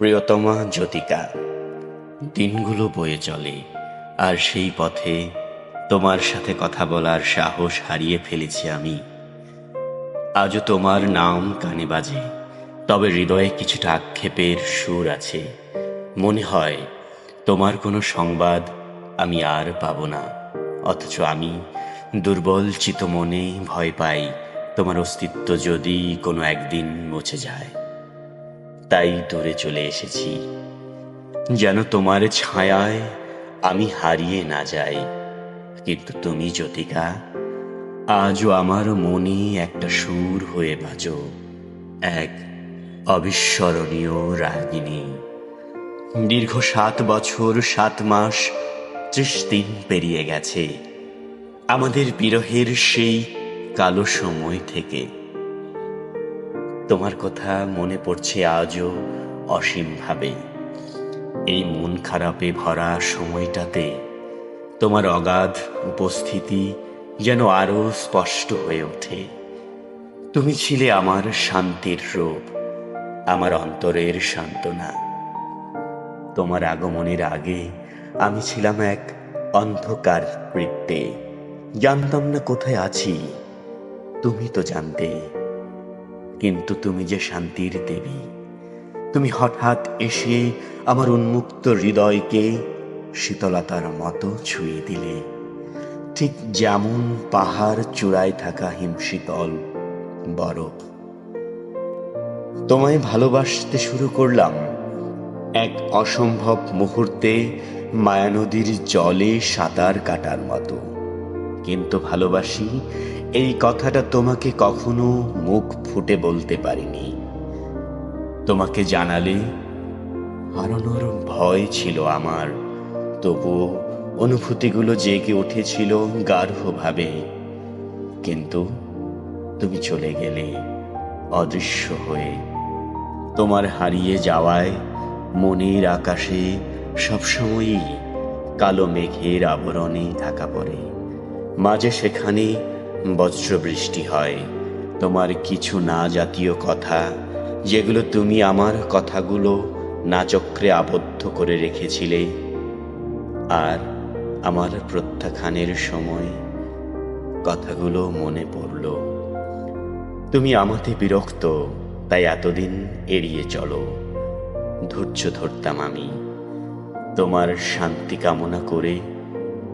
প্রিয়তমা জ্যোতিকা, দিনগুলো বয়ে চলে আর সেই পথে তোমার সাথে কথা বলার সাহস হারিয়ে ফেলেছি আমি। আজও তোমার নাম কানে বাজে, তবে হৃদয়ে কিছুটা আক্ষেপের সুর আছে। মনে হয় তোমার কোনো সংবাদ আমি আর পাবো না, অথচ আমি দুর্বল চিত মনে ভয় পাই, তোমার অস্তিত্ব যদি কোনো একদিন মুছে যায়। তাই দূরে চলে এসেছি। যেন তোমার ছায়ায় আমি হারিয়ে না যাই। কিন্তু তুমি জ্যোতিকা, আজও আমার মনে একটা সুর হয়ে বাজো। এক অবিস্মরণীয় রাগিনী। দীর্ঘ সাত বছর, সাত মাস, ত্রিশ দিন পেরিয়ে গেছে। আমাদের বিরহের সেই কালো সময় থেকে তোমার কথা মনে পড়ছে আজও অসীমভাবে। এই মন খারাপে ভরা সময়টাতে তোমার অগাধ উপস্থিতি যেন আরও স্পষ্ট হয়ে ওঠে। তুমি ছিলে আমার শান্তির রূপ, আমার অন্তরের সান্ত্বনা। তোমার আগমনের আগে আমি ছিলাম এক অন্ধকার বৃত্তে জানতাম না কোথায় আছি, তুমি তো জানতে। কিন্তু তুমি যে শান্তির দেবী, তুমি হঠাৎ এসে আমার উন্মুক্ত হৃদয়কে শীতলতার মতো ছুঁয়ে দিলে। ঠিক যেমন পাহাড় চূড়ায় থাকা হিমশীতল বরফ তোমায় ভালোবাসতে শুরু করলাম এক অসম্ভব মুহূর্তে মায়ানদীর জলে সাঁতার কাটার মতো। কিন্তু ভালোবাসি এই কথাটা তোমাকে কখনো মুখ ফুটে বলতে পারিনি। তোমাকে জানালে হারানোর ভয় ছিল আমার। তবুও অনুভূতিগুলো জেগে উঠেছিল গাঢ়ভাবে। কিন্তু তুমি চলে গেলে অদৃশ্য হয়ে। তোমার হারিয়ে যাওয়ায় মনের আকাশে সবসময়ই কালো মেঘের আবরণে ঢাকা পড়ে। মাঝে সেখানে বজ্রবৃষ্টি হয়। তোমার কিছু না জাতীয় কথা, যেগুলো তুমি আমার কথাগুলো না চক্রে আবদ্ধ করে রেখেছিলে, আর আমার প্রত্যাখ্যানের সময় কথাগুলো মনে পড়ল। তুমি আমাতে বিরক্ত, তাই এতদিন এড়িয়ে চলো। ধৈর্য ধরতাম আমি। তোমার শান্তি কামনা করে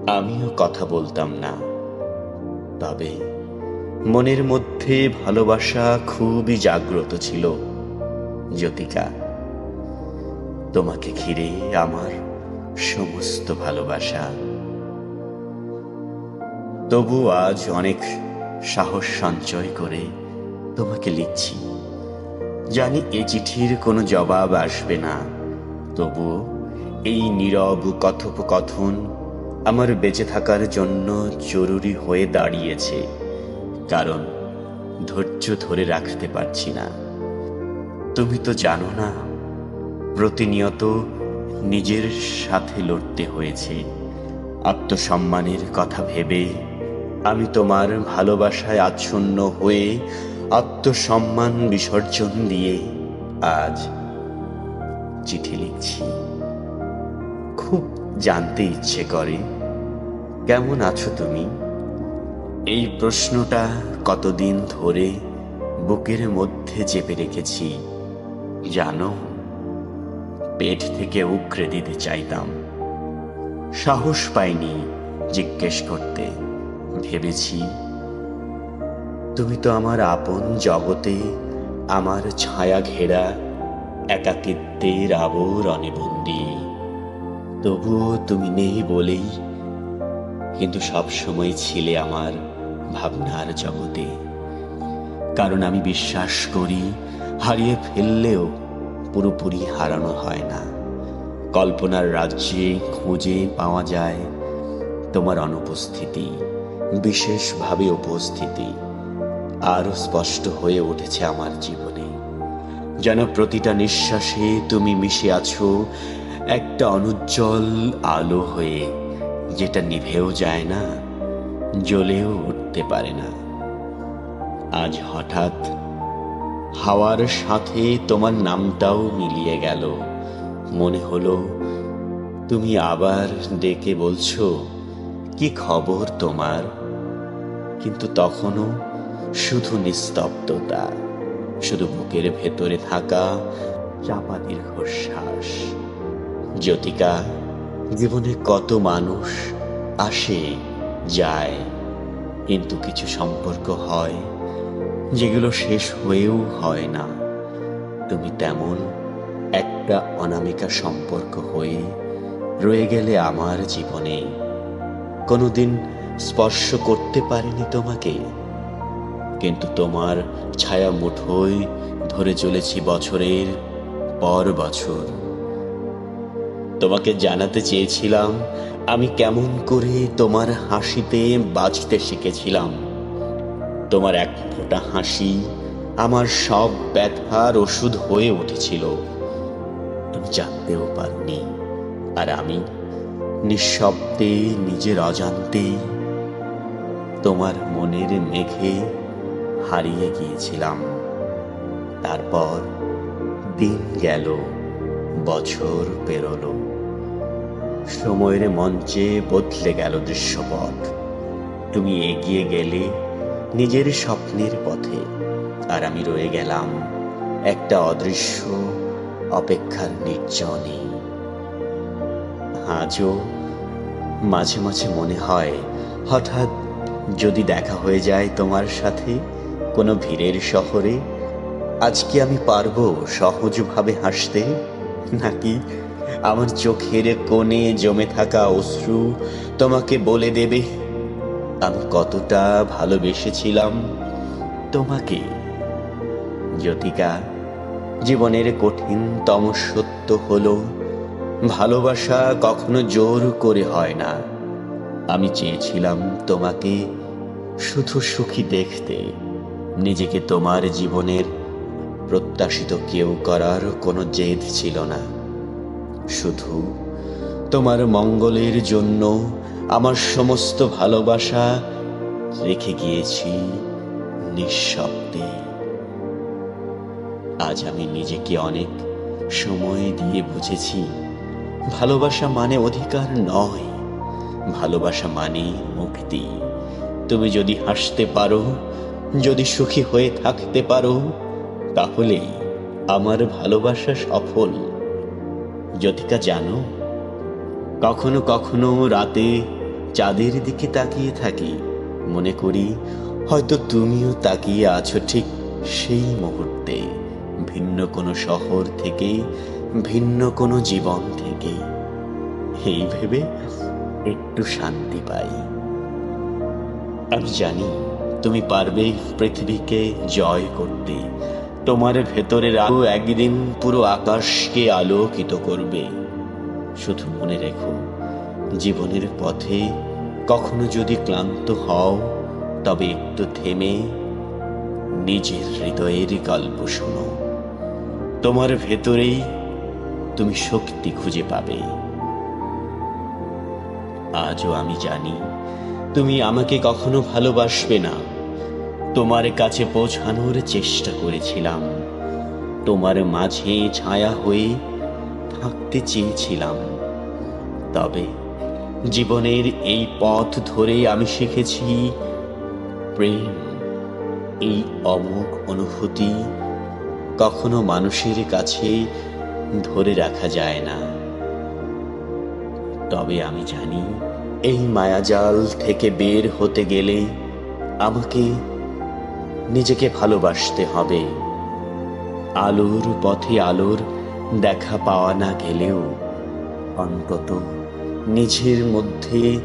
আমিও কথা বলতাম না। তবে মনের মধ্যে ভালোবাসা খুবই জাগ্রত ছিল। জ্যোতিকা, তোমাকে ঘিরে আমার সমস্ত ভালোবাসা। তবু আজ অনেক সাহস সঞ্চয় করে তোমাকে লিখছি। জানি এ চিঠির কোনো জবাব আসবে না। তবু এই নীরব কথোপকথন আমার বেঁচে থাকার জন্য জরুরি হয়ে দাঁড়িয়েছে, কারণ ধৈর্য ধরে রাখতে পারছি না। তুমি তো জানো না, প্রতিনিয়ত নিজের সাথে লড়তে হয়েছে। আত্মসম্মানের কথা ভেবে আমি তোমার ভালোবাসায় আচ্ছন্ন হয়ে আত্মসম্মান বিসর্জন দিয়ে আজ চিঠি লিখছি। খুব জানতে ইচ্ছে করে। কেমন আছো তুমি? এই প্রশ্নটা কতদিন ধরে বুকের মধ্যে চেপে রেখেছি, জানো? পেট থেকে উকড়ে দিতে চাইতাম। সাহস পাইনি জিজ্ঞেস করতে। ভেবেছি, তুমি তো আমার আপন জগতে আমার ছায়া ঘেরা একাকিত্বের আবরণে বন্দি। তবুও তুমি নেই বলেই কিন্তু সব সময় ছিলে আমার ভাবনার জগতে। কারণ আমি বিশ্বাস করি, হারিয়ে ফেললেও পুরোপুরি হারানো হয় না। কল্পনার রাজ্যে খুঁজে পাওয়া যায় তোমার অনুপস্থিতি, বিশেষভাবে উপস্থিতি। আরও স্পষ্ট হয়ে উঠেছে আমার জীবনে। যেন প্রতিটা নিঃশ্বাসে তুমি মিশে আছো একটা অনুজ্জ্বল আলো হয়ে যেটা নিভেও যায় না, জ্বলেও উঠতে পারে না। আজ হঠাৎ হাওয়ার সাথে তোমার নামটাও মিলিয়ে গেল। মনে হলো তুমি আবার ডেকে বলছো, কি খবর তোমার? কিন্তু তখনও শুধু নিস্তব্ধতা, শুধু বুকের ভেতরে থাকা চাপা দীর্ঘশ্বাস জ্যোতিকা, জীবনে কত মানুষ আসে, যায়, কিন্তু কিছু সম্পর্ক হয়, যেগুলো শেষ হয়েও হয় না। তুমি তেমন একটা অনামিকা সম্পর্ক হয়ে রয়ে গেলে আমার জীবনে। কোনোদিন স্পর্শ করতে পারিনি তোমাকে, কিন্তু তোমার ছায়া মুঠোয় ধরে চলেছি বছরের পর বছর। তোমাকে জানাতে চেয়েছিলাম, আমি কেমন করে তোমার হাসিতে বাঁচতে শিখেছিলাম। তোমার এক ফোঁটা হাসি আমার সব ব্যথার ওষুধ হয়ে উঠেছিল। তুমি জানতেও পারনি, আর আমি নিঃশব্দে, নিজের অজান্তে তোমার মনের মেঘে হারিয়ে গিয়েছিলাম। তারপর দিন গেল, বছর পেরোলো। সময়ের মঞ্চে বদলে গেল দৃশ্যপথ। তুমি এগিয়ে গেলে নিজের স্বপ্নের পথে আর আমি রয়ে গেলাম একটা অদৃশ্য, অপেক্ষার নির্জনে। আজও মাঝে মাঝে মনে হয়, হঠাৎ যদি দেখা হয়ে যায় তোমার সাথে কোনো ভিড়ের শহরে, আজ কি আমি পারব সহজভাবে হাসতে? নাকি আমার চোখের কোণে জমে থাকা অশ্রু তোমাকে বলে দেবে, আমি কতটা ভালোবেসেছিলাম তোমাকে। জ্যোতিকা, জীবনের কঠিনতম সত্য হলো, ভালোবাসা কখনো জোর করে হয় না। আমি চেয়েছিলাম তোমাকে শুধু সুখী দেখতে, নিজেকে তোমার জীবনের প্রত্যাশিত কেউ করার কোনো জেদ ছিল না। শুধু তোমার মঙ্গলের জন্য আমার সমস্ত ভালোবাসা রেখে গিয়েছি নিঃশব্দে। আজ আমি নিজেকে অনেক সময় দিয়ে বুঝেছি, ভালোবাসা মানে অধিকার নয়। ভালোবাসা মানে মুক্তি। তুমি যদি হাসতে পারো, যদি সুখী হয়ে থাকতে পারো তাহলে আমার ভালোবাসা সফল। জ্যোতিকা, জানো, কখনো কখনো রাতে চাঁদের দিকে তাকিয়ে থাকি। মনে করি হয়তো তুমিও তাকিয়ে আছো ঠিক সেই মুহূর্তে। ভিন্ন কোনো শহর থেকে, ভিন্ন কোনো জীবন থেকে। এই ভেবে একটু শান্তি পাই। আমি জানি তুমি পারবে পৃথিবীকে জয় করতে। তোমার ভেতরের আলো একদিন পুরো আকাশকে আলোকিত করবে। শুধু মনে রেখো, জীবনের পথে কখনো যদি ক্লান্ত হও, তবে একটু থেমে নিজের হৃদয়ের গল্প শোনো। তোমার ভেতরেই তুমি শক্তি খুঁজে পাবে। আজও আমি জানি, তুমি আমাকে কখনো ভালোবাসবে না। তোমার কাছে পৌঁছানোর চেষ্টা করেছিলাম। তোমার মাঝে ছায়া হয়ে থাকতে চেয়েছিলাম। তবে জীবনের এই পথ ধরে আমি শিখেছি, প্রেম, এই অমোঘ অনুভূতি কখনো মানুষের কাছে ধরে রাখা যায় না। তবে আমি জানি, এই মায়াজাল থেকে বের হতে গেলে আমাকে নিজেকে ভালোবাসতে হবে। আলোর পথে আলোর দেখা পাওয়া না গেলেও অন্তত নিজের মধ্যে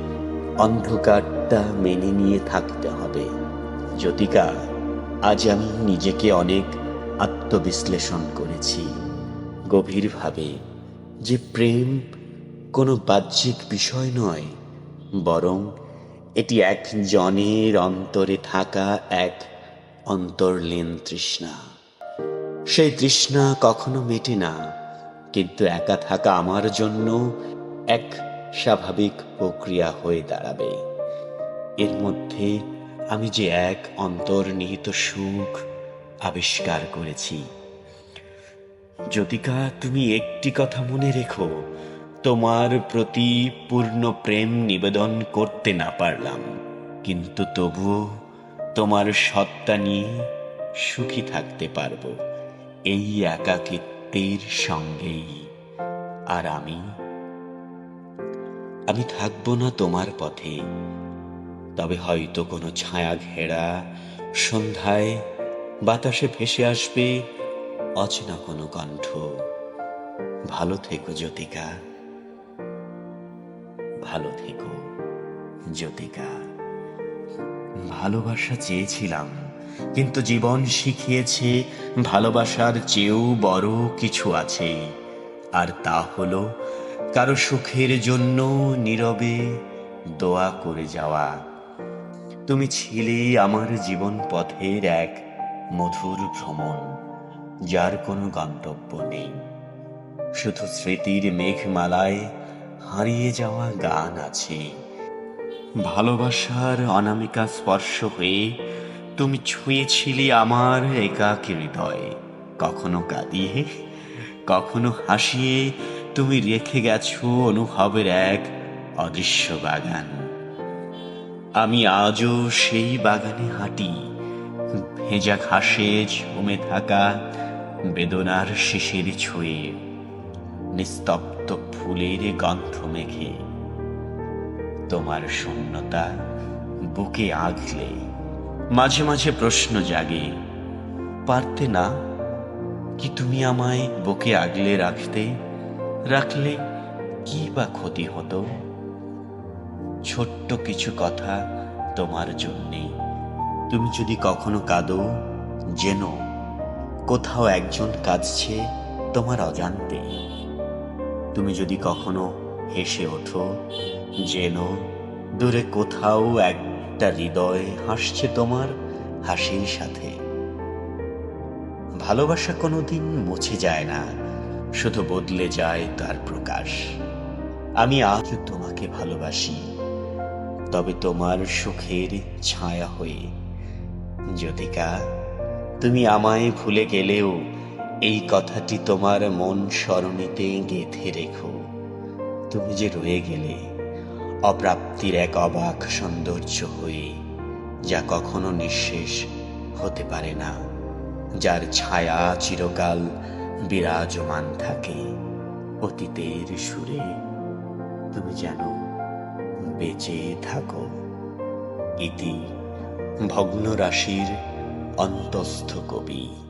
অন্ধকারটা মেনে নিয়ে থাকতে হবে। জ্যোতিকা, আজ আমি নিজেকে অনেক আত্মবিশ্লেষণ করেছি। গভীরভাবে যে প্রেম কোনো বাহ্যিক বিষয় নয়, বরং এটি এক জনের অন্তরে থাকা এক অন্তর্লীন তৃষ্ণা। সেই তৃষ্ণা কখনো মেটে না, কিন্তু একা থাকা আমার জন্য এক স্বাভাবিক প্রক্রিয়া হয়ে দাঁড়াবে। এর মধ্যে আমি যে এক অন্তর্নিহিত সুখ আবিষ্কার করেছি। জ্যোতিকা তুমি একটি কথা মনে রেখো, তোমার প্রতি পূর্ণ প্রেম নিবেদন করতে না পারলাম, কিন্তু তবুও তোমার সত্তা নিয়ে সুখী থাকতে পারব। এই একাকিত্বের সঙ্গেই। আর আমি আমি থাকব না তোমার পথে। তবে হয়তো কোনো ছায়া ঘেরা সন্ধ্যায় বাতাসে ভেসে আসবে অচেনা কোনো কণ্ঠ। ভালো থেকো জ্যোতিকা। ভালো থেকো জ্যোতিকা। ভালোবাসা চেয়েছিলাম, কিন্তু জীবন শিখিয়েছে ভালোবাসার চেয়েও বড় কিছু আছে। আর তা হলো কারও সুখের জন্য নীরবে দোয়া করে যাওয়া। তুমি ছিলে আমার জীবন পথের এক মধুর ভ্রমণ, যার কোনো গন্তব্য নেই। শুধু স্মৃতির মেঘমালায় হারিয়ে যাওয়া গান আছে। ভালোবাসার অনামিকা স্পর্শ হয়ে তুমি ছুঁয়েছিলে আমার একাকী হৃদয়। কখনো কাঁদিয়ে, কখনো হাসিয়ে তুমি রেখে গেছো অনুভবের এক অদৃশ্য বাগান। আমি আজও সেই বাগানে হাঁটি, ভেজা ঘাসে ঝুমে থাকা বেদনার শিশির ছুঁয়ে, নিস্তব্ধ ফুলের গন্ধ মেঘে তোমার শূন্যতা বুকে আগলে মাঝে মাঝে প্রশ্ন জাগে, পারতে না কি তুমি আমায় বুকে আগলে রাখতে? রাখলে কি বা ক্ষতি হতো? ছোট্ট কিছু কথা তোমার জন্যে। তুমি যদি কখনো কাঁদো, যেন কোথাও একজন কাঁদছে তোমার অজান্তে। তুমি যদি কখনো হেসে ওঠো যেন দূরে কোথাও একটা হৃদয় হাসছে তোমার হাসির সাথে। ভালোবাসা কোনোদিন মুছে যায় না, শুধু বদলে যায় তার প্রকাশ। আমি আজও তোমাকে ভালোবাসি, তবে তোমার সুখের ছায়া হয়ে। জ্যোতিকা তুমি আমায় ভুলে গেলেও এই কথাটি তোমার মন স্মরণীতে গেঁথে রেখো। তুমি যে রয়ে গেলে অপ্রাপ্তির এক অবাক সৌন্দর্য হয়ে যা কখনো নিঃশেষ হতে পারে না, যার ছায়া চিরকাল বিরাজমান থাকে অতীতের সুরে। তুমি যেন বেঁচে থাকো। ইতি ভগ্ন রাশির অন্তস্থ কবি।